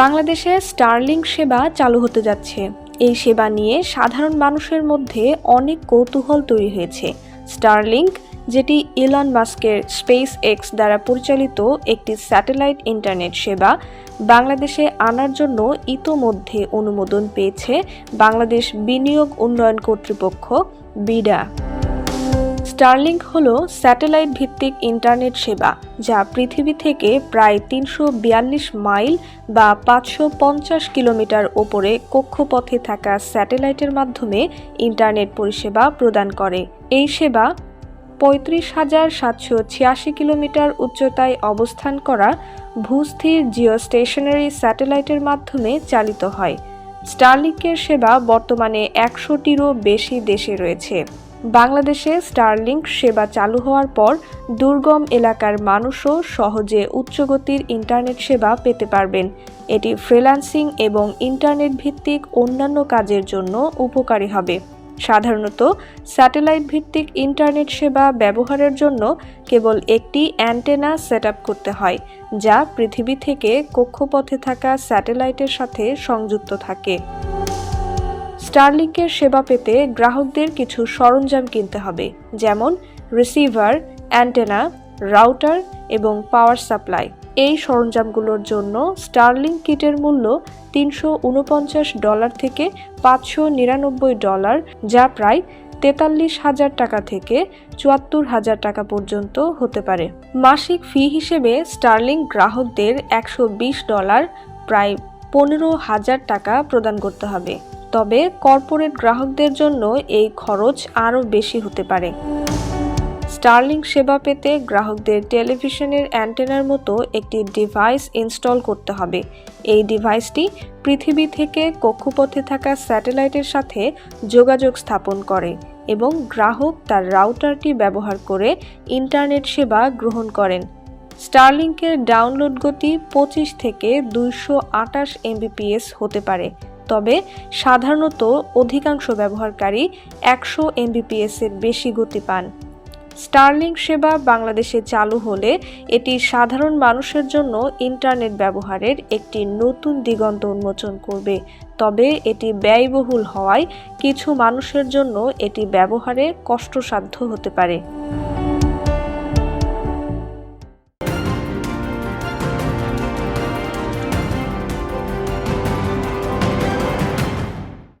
বাংলাদেশে স্টারলিংক সেবা চালু হতে যাচ্ছে। এই সেবা নিয়ে সাধারণ মানুষের মধ্যে অনেক কৌতূহল তৈরি হয়েছে। স্টারলিংক যেটি ইলন মাস্কের স্পেস এক্স দ্বারা পরিচালিত একটি স্যাটেলাইট ইন্টারনেট সেবা, বাংলাদেশে আনার জন্য ইতোমধ্যে অনুমোদন পেয়েছে বাংলাদেশ বিনিয়োগ উন্নয়ন কর্তৃপক্ষ, বিডা। স্টারলিংক হল স্যাটেলাইট ভিত্তিক ইন্টারনেট সেবা, যা পৃথিবী থেকে প্রায় তিনশো বিয়াল্লিশ মাইল বা পাঁচশো পঞ্চাশ কিলোমিটার ওপরে কক্ষপথে থাকা স্যাটেলাইটের মাধ্যমে ইন্টারনেট পরিষেবা প্রদান করে। এই সেবা পঁয়ত্রিশ হাজার সাতশো ছিয়াশি কিলোমিটার উচ্চতায় অবস্থান করা ভূস্থির জিওস্টেশনারি স্যাটেলাইটের মাধ্যমে চালিত হয়। স্টারলিংকের সেবা বর্তমানে একশোটিরও বেশি দেশে রয়েছে। বাংলাদেশে স্টারলিংক সেবা চালু হওয়ার পর দুর্গম এলাকার মানুষও সহজে উচ্চগতির ইন্টারনেট সেবা পেতে পারবেন। এটি ফ্রিল্যান্সিং এবং ইন্টারনেট ভিত্তিক অন্যান্য কাজের জন্য উপকারী হবে। সাধারণত স্যাটেলাইট ভিত্তিক ইন্টারনেট সেবা ব্যবহারের জন্য কেবল একটি অ্যান্টেনা সেট করতে হয়, যা পৃথিবী থেকে কক্ষপথে থাকা স্যাটেলাইটের সাথে সংযুক্ত থাকে। স্টারলিংকের সেবা পেতে গ্রাহকদের কিছু সরঞ্জাম কিনতে হবে, যেমন রিসিভার, অ্যান্টেনা, রাউটার এবং পাওয়ার সাপ্লাই। এই সরঞ্জামগুলোর জন্য স্টারলিং কিটের মূল্য তিনশো উনপঞ্চাশ ডলার থেকে পাঁচশো নিরানব্বই ডলার, যা প্রায় তেতাল্লিশ হাজার টাকা থেকে চুয়াত্তর হাজার টাকা পর্যন্ত হতে পারে। মাসিক ফি হিসেবে স্টারলিং গ্রাহকদের একশো বিশ ডলার, প্রায় পনেরো হাজার টাকা প্রদান করতে হবে। তবে কর্পোরেট গ্রাহকদের জন্য এই খরচ আরও বেশি হতে পারে। স্টারলিংক সেবা পেতে গ্রাহকদের টেলিভিশনের অ্যান্টেনার মতো একটি ডিভাইস ইনস্টল করতে হবে। এই ডিভাইসটি পৃথিবী থেকে কক্ষপথে থাকা স্যাটেলাইটের সাথে যোগাযোগ স্থাপন করে এবং গ্রাহক তার রাউটারটি ব্যবহার করে ইন্টারনেট সেবা গ্রহণ করেন। স্টারলিংকের ডাউনলোড গতি পঁচিশ থেকে দুইশো আটাশ এমবিপিএস হতে পারে। তবে সাধারণত অধিকাংশ ব্যবহারকারী একশো এমবিপিএস এর বেশি গতি পান। স্টারলিং সেবা বাংলাদেশে চালু হলে এটি সাধারণ মানুষের জন্য ইন্টারনেট ব্যবহারের একটি নতুন দিগন্ত উন্মোচন করবে। তবে এটি ব্যয়বহুল হওয়ায় কিছু মানুষের জন্য এটি ব্যবহারে কষ্টসাধ্য হতে পারে।